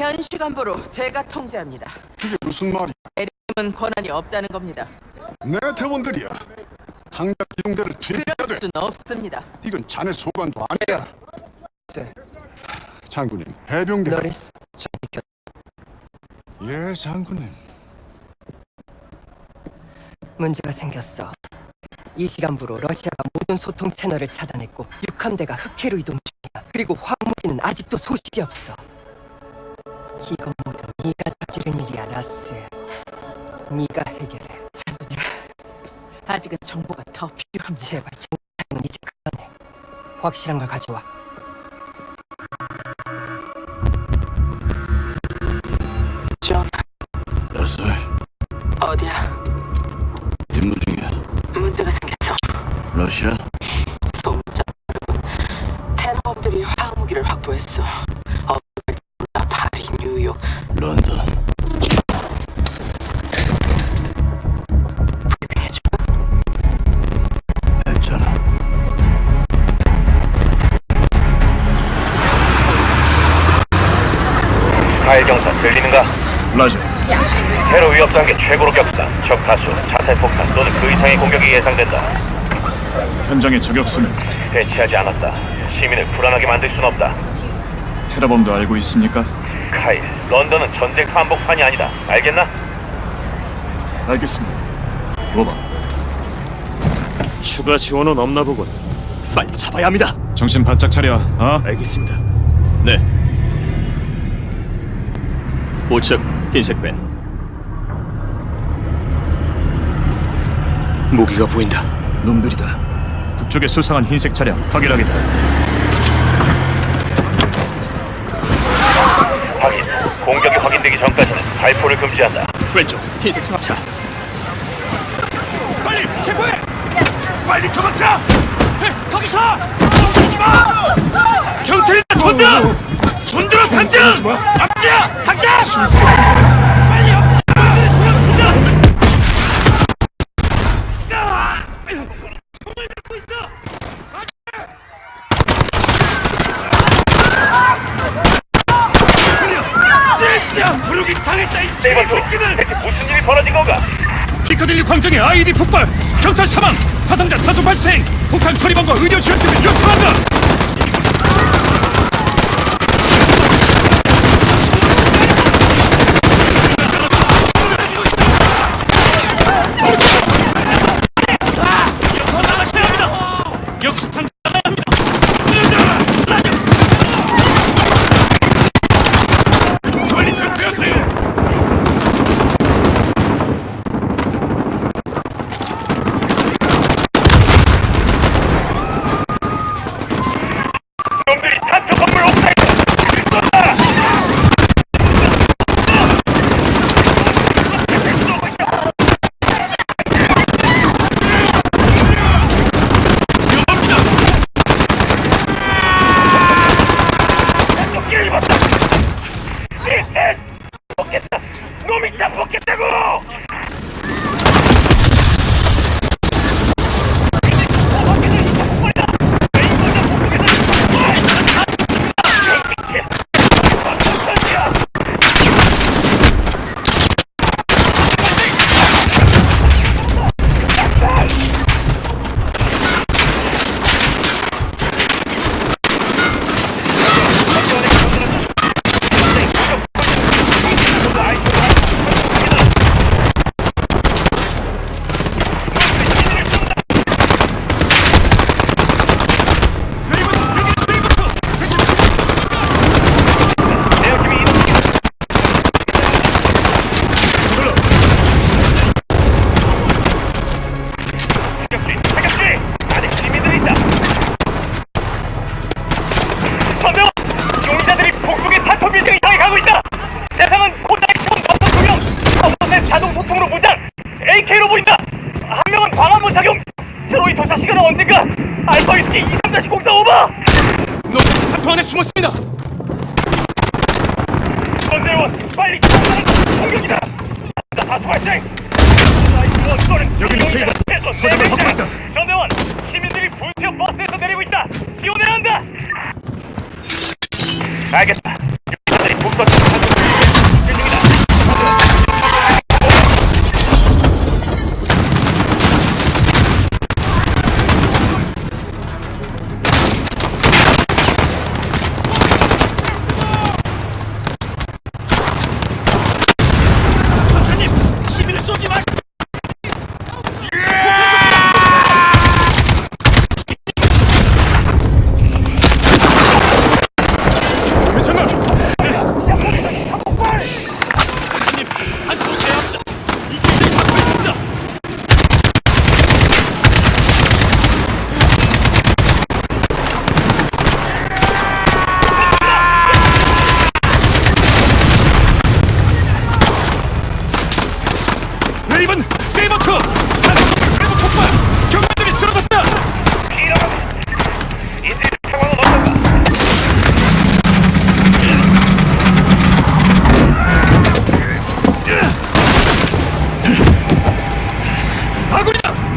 현 시간부로 제가 통제합니다. 그게 무슨 말이야? 에릭은 권한이 없다는 겁니다. 내 대원들이야. 당장 기동대를 투입해야 그럴 돼. 수는 없습니다. 이건 자네 소관도 아니야. 네. 장군님, 해병대. 노리스 준비켜 예, 장군님. 문제가 생겼어. 이 시간부로 러시아가 모든 소통 채널을 차단했고 육함대가 흑해로 이동 중이야. 그리고 화무기는 아직도 소식이 없어. 이건 모두 네가 저지른 일이야, 라스. 네가 해결해. 장군님, 아직은 정보가 더 필요합니다. 제발 정보는 이제 그만해. 확실한 걸 가져와. 뉴욕, 런던. 해줘. 했잖아 가일 경사 들리는가? 라자 테러 위협 단계 최고로 격사 적 가수 자살 폭탄 또는 그 이상의 공격이 예상된다. 현장의 저격수는 배치하지 않았다. 시민을 불안하게 만들 순 없다. 테러범도 알고 있습니까? 카일 런던은 전쟁 한복판이 아니다 알겠나? 알겠습니다. 오바, 추가 지원은 없나 보군. 빨리 잡아야 합니다. 정신 바짝 차려. 어? 알겠습니다. 네 우측 흰색 밴 무기가 보인다. 놈들이다. 북쪽에 수상한 흰색 차량 확인하겠다. 확인 공격이 확인되기 전까지는 발포를 금지한다 왼쪽 흰색 승합차 빨리 체포해. 빨리 도망쳐. 거기서 멈추지 마. 경찰이다 손들어. 손들어 당장. 앞지야 당장. 광장에 아이디 폭발, 경찰 사망, 사상자 다수 발생, 폭탄 처리반과 의료 지원팀을 요청한다. 여기는 세이버. 서점을 확보했다. 전대원 시민들이 불티어 버스에서 내리고 있다! 지원해야 한다! 알겠다.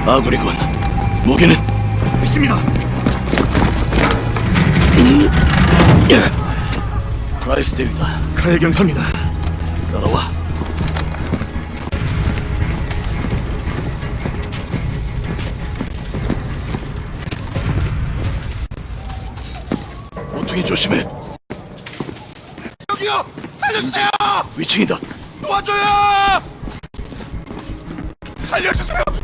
아구리군. 무기는 있습니다. 프라이스 대위다. 칼 경사입니다. 따라와. 모퉁이 조심해. 여기요! 살려주세요! 위층이다. 도와줘요! 살려주세요!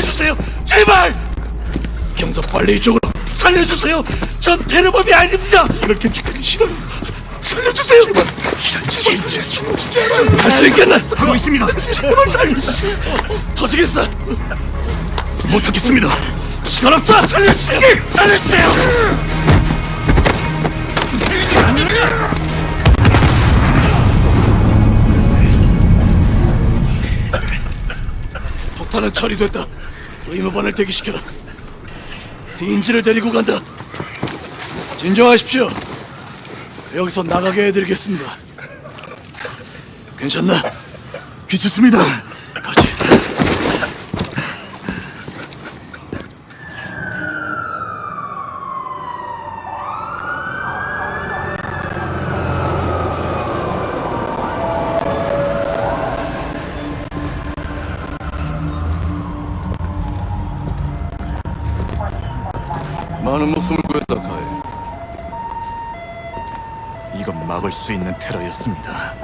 살려주세요. 제발 경사 빨리 이쪽으로. 살려주세요. 전 테러범이 아닙니다. 이렇게 죽기 싫어. 살려주세요. 제발. 진짜 할수 있겠나? 하고 있습니다. 제발 살려주세요. 터지겠어. 못하겠습니다. 시간 없다. 살려주세요. 살려주세요. 폭탄은 처리됐다. 의무반을 대기시켜라. 인지를 데리고 간다. 진정하십시오. 여기서 나가게 해드리겠습니다. 괜찮나? 괜찮습니다. 많은 목숨을 구했다, 카이. 이건 막을 수 있는 테러였습니다.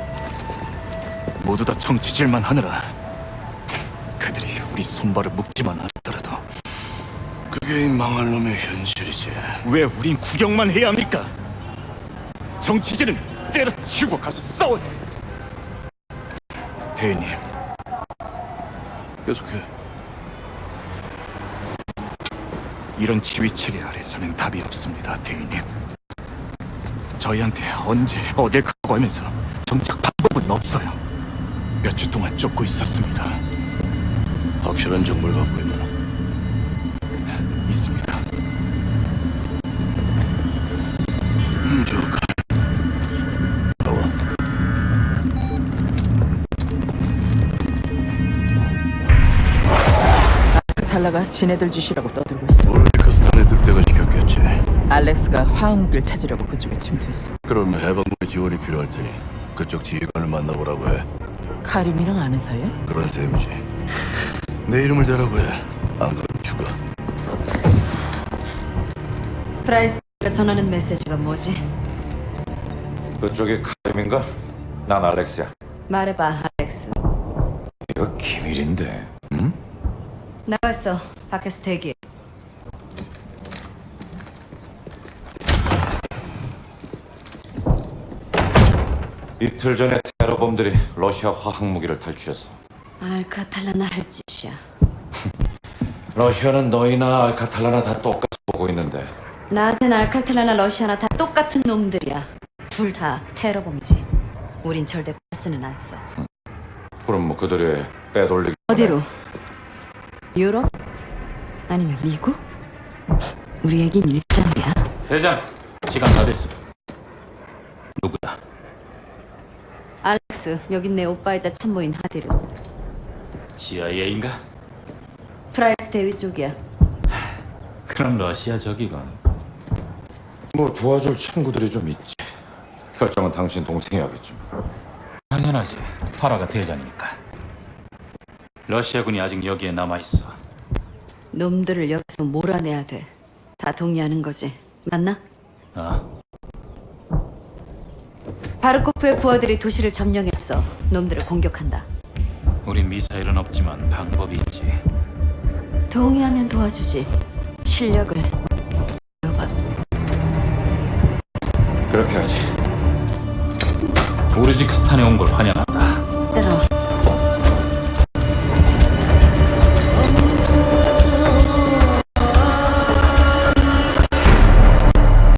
모두 다 정치질만 하느라 그들이 우리 손발을 묶지만 않더라도 그게 이 망할 놈의 현실이지. 왜 우린 구경만 해야 합니까? 정치질은 때려치우고 가서 싸워. 대인님, 계속해. 이런 지휘 체계 아래서는 답이 없습니다, 대인님. 저희한테 언제 어딜 가고 하면서 정작 방법은 없어요. 몇 주 동안 쫓고 있었습니다. 확실한 정보를 갖고 있나? 있습니다. 음, 좋아. 나와. 달라가 지네들 짓이라고 떠들고 있어. 알렉스가 화학무기를 찾으려고 그쪽에 침투했어. 그럼 해방군의 지원이 필요할 테니 그쪽 지휘관을 만나보라고 해. 카림이랑 아는 사이야? 그런 셈이지. 내 이름을 대라고 해. 안 그러면 죽어. 프라이스가 전하는 메시지가 뭐지? 그쪽이 카림인가? 난 알렉스야. 말해봐, 알렉스. 이거 기밀인데. 나가 있어. 밖에서 대기. 이틀 전에 테러범들이 러시아 화학 무기를 탈취했어. 알카탈라나 할 짓이야. 러시아는 너희나 알카탈라나 다 똑같이 보고 있는데 나한텐 알카탈라나 러시아나 다 똑같은 놈들이야. 둘 다 테러범이지. 우린 절대 가스는 안 써. 그럼 뭐 그들이 빼돌리기 어디로? 유럽? 아니면 미국? 우리에겐 일상이야. 대장, 시간 다 됐어. 누구야? 알렉스, 여긴 내 오빠이자 참모인 하디르. CIA인가? 프라이스 대위 쪽이야. 그럼 러시아 적이건. 뭐 도와줄 친구들이 좀 있지. 결정은 당신 동생이 하겠지만. 당연하지. 파라가 대장이니까. 러시아군이 아직 여기에 남아 있어. 놈들을 여기서 몰아내야 돼. 다 동의하는 거지. 맞나? 어? 바르코프의 부하들이 도시를 점령했어. 놈들을 공격한다. 우린 미사일은 없지만 방법이 있지. 동의하면 도와주지. 실력을 보여봐. 그렇게 하지. 우르지크스탄에 온 걸 환영한다.